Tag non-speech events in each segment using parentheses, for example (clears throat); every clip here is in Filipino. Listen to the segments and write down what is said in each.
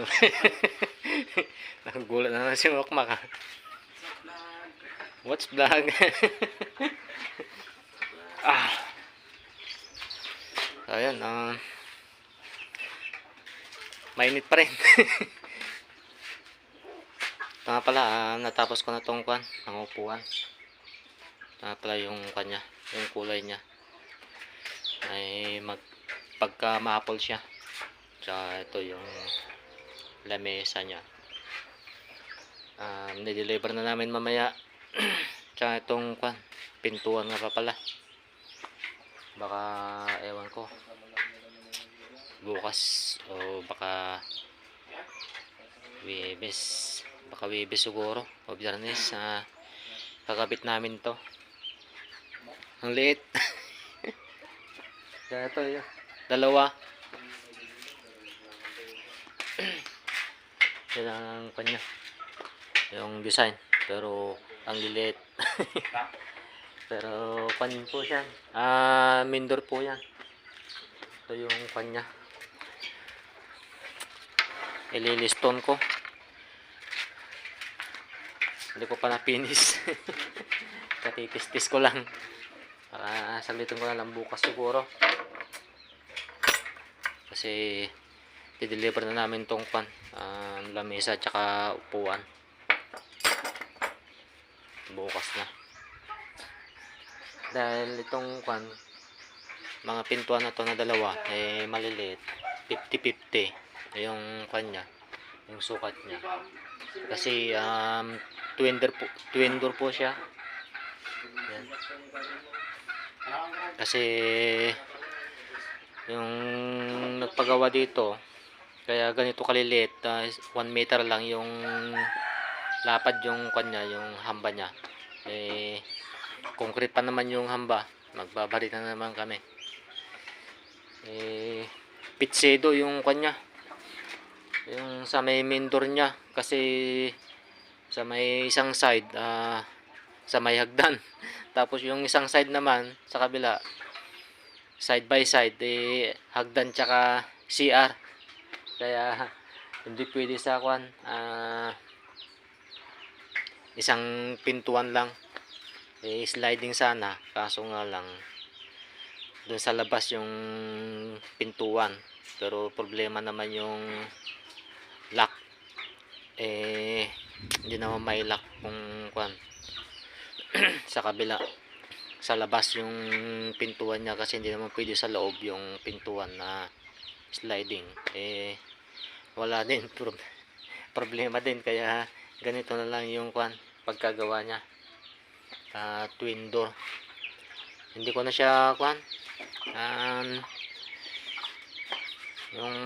(laughs) Yung Nakagulat na naman si Makmak. ah. What's vlog? (laughs) ah. Ayan, ah. mainit pa rin. (laughs) Nga pala, ah, natapos ko na tong kwan, ang upuan. Nga pala yung kanya, yung kulay niya. Ay mag pagka maapol siya. Tsaka ito yung lamesa niya. Um, nideliver na namin mamaya. (clears throat) Tsaka itong kwan, pintuan nga pa pala. Baka, ewan ko. Bukas o baka Webes. Baka Webes siguro. O Biyernes. ah, kakabit namin to. Ang liit. (laughs) Kaya ito yun. Dalawa. (clears throat) Yan ang kanya. Yung design. Pero ang lilit. (laughs) Pero kwan po siya. Ah, mindor po yan. Ito yung kanya. Ililiston ko. Hindi ko pa na-finish. (laughs) Katitis-tis ko lang. Para saglitin ko na lang bukas siguro. Kasi i-deliver na namin tong pan. Uh, lamesa at saka upuan. Bukas na. Dahil itong pan, mga pintuan na to na dalawa, eh maliliit. 50-50 yung kanya, yung sukat niya. Kasi um, twin door po, twin door po siya. Yan. Kasi yung nagpagawa dito kaya ganito kaliliit 1 meter lang yung lapad yung kanya yung hamba niya. Eh concrete pa naman yung hamba. Magbabarit na naman kami. Eh pitsedo yung kanya yung sa may main door niya. Kasi sa may isang side ah, sa may hagdan. (laughs) Tapos yung isang side naman sa kabila side by side eh hagdan tsaka CR kaya hindi pwede sa kwan. Ah, isang pintuan lang. Eh sliding sana. Kaso nga lang doon sa labas yung pintuan. Pero problema naman yung lock. Eh hindi naman may lock kung kwan. (clears throat) Sa kabila. Sa labas yung pintuan niya kasi hindi naman pwede sa loob yung pintuan na sliding. Eh wala din (laughs) Pro- problema din. Kaya ganito na lang yung kwan pagkagawa niya. Ah, twin door. Hindi ko na siya kwan. Um, yung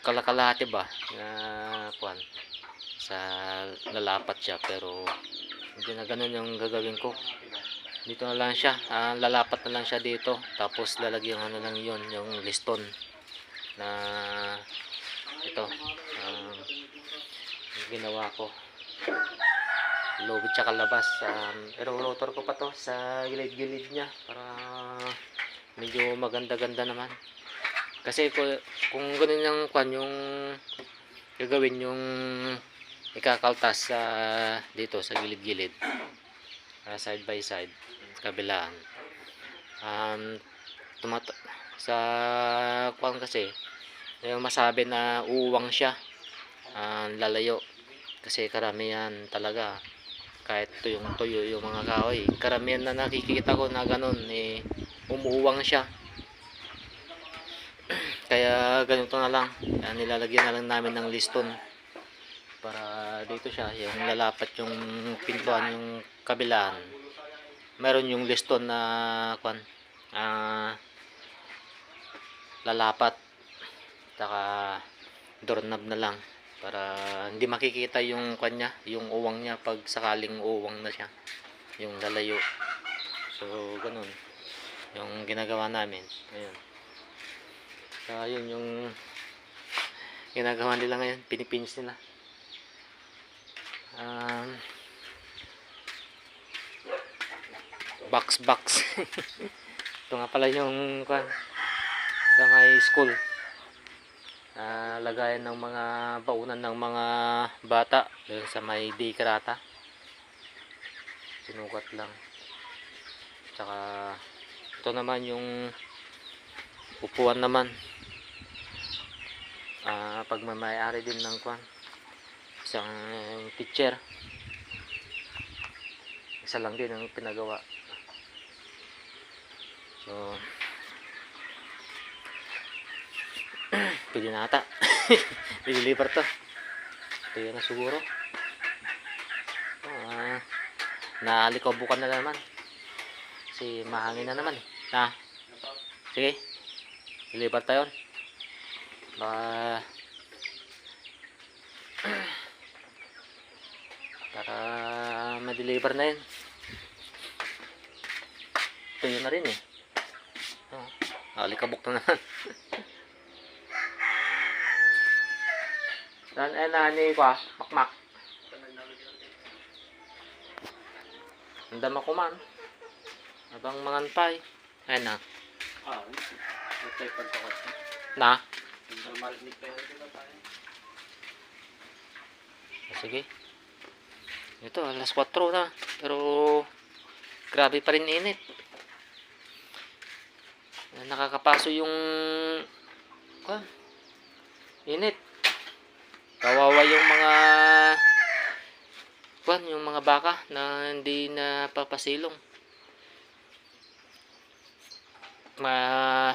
kalakalahati ba na kwan sa lalapat siya pero hindi na ganun yung gagawin ko. Dito na lang siya. Ah, lalapat na lang siya dito. Tapos lalagyan na lang yun yung liston na ito um, ginawa ko. Loob at saka labas um, pero rotor ko pa to sa gilid-gilid niya para medyo maganda-ganda naman. Kasi kung, kung ganun yung kwan yung gagawin yung ikakaltas sa dito sa gilid-gilid. Ah, side by side kabilaan. Um, tumat sa kwan kasi yung masabi na uwang siya. Ah, lalayo. Kasi karamihan talaga kahit tuyong tuyo yung mga kahoy karamihan na nakikita ko na ganun eh umuuwang siya. (clears throat) Kaya ganito na lang. Kaya nilalagyan na lang namin ng liston para dito siya yung lalapat yung pintuan yung kabilaan. Meron yung liston na kwan ah lalapat saka doorknob na lang para hindi makikita yung kanya yung uwang niya pag sakaling uwang na siya yung lalayo. So ganun. Yung ginagawa namin ayun. So ayun yung ginagawa nila ngayon pinipins nila. Um, box box. (laughs) Ito nga pala yung kwan sa may school ah, lagayan ng mga baunan ng mga bata doon sa may dikrata sinukat lang. Tsaka ito naman yung upuan naman. Ah pagmamayari din ng kwan. Isang teacher. Isa lang din ang pinagawa. So pwede na ata. (laughs) Diliver to. Ito na siguro. Ah naalikabukan na naman. Kasi mahangin na naman eh. na sige. Diliver tayo. Baka (clears throat) para ma-deliver na yun. Ito yun na rin eh. Oh, alikabok na naman (laughs) Dan eh nani ko ah, makmak. Andam ako man. Abang mangan pay. Ay na. Ah, ito yung pagkakas. Na. Marinig pa yun dito tayo. Ah, Sige. Ito, alas 4 na. Pero, grabe pa rin init. Nakakapaso yung, kwan, init. Kawawa yung mga, kwan, yung mga baka na hindi na papasilong. Ma,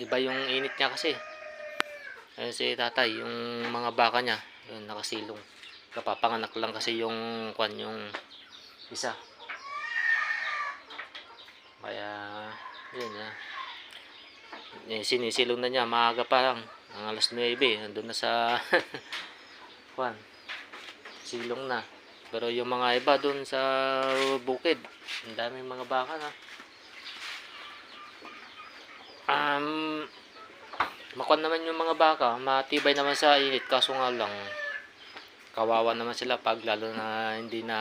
iba yung init niya kasi. Ayun si tatay, yung mga baka niya, yun, nakasilong. Kapapanganak lang kasi yung kwan yung isa. Kaya, yun ah. Eh, sinisilong na niya, maaga pa lang. Ang alas 9, nandun na sa (laughs) kwan. Silong na. Pero yung mga iba dun sa bukid, ang daming mga baka na. Um, Makuan naman yung mga baka, matibay naman sa init, kaso nga lang, kawawa naman sila pag lalo na hindi na,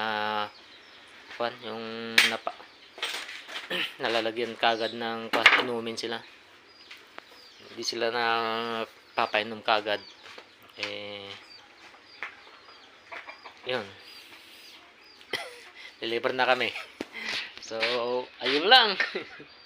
kuan, yung napa, (clears throat) nalalagyan kagad ng kuan, inumin sila. Hindi sila na papainom kagad. Eh, yun. Deliver na kami. So, ayun lang. (laughs)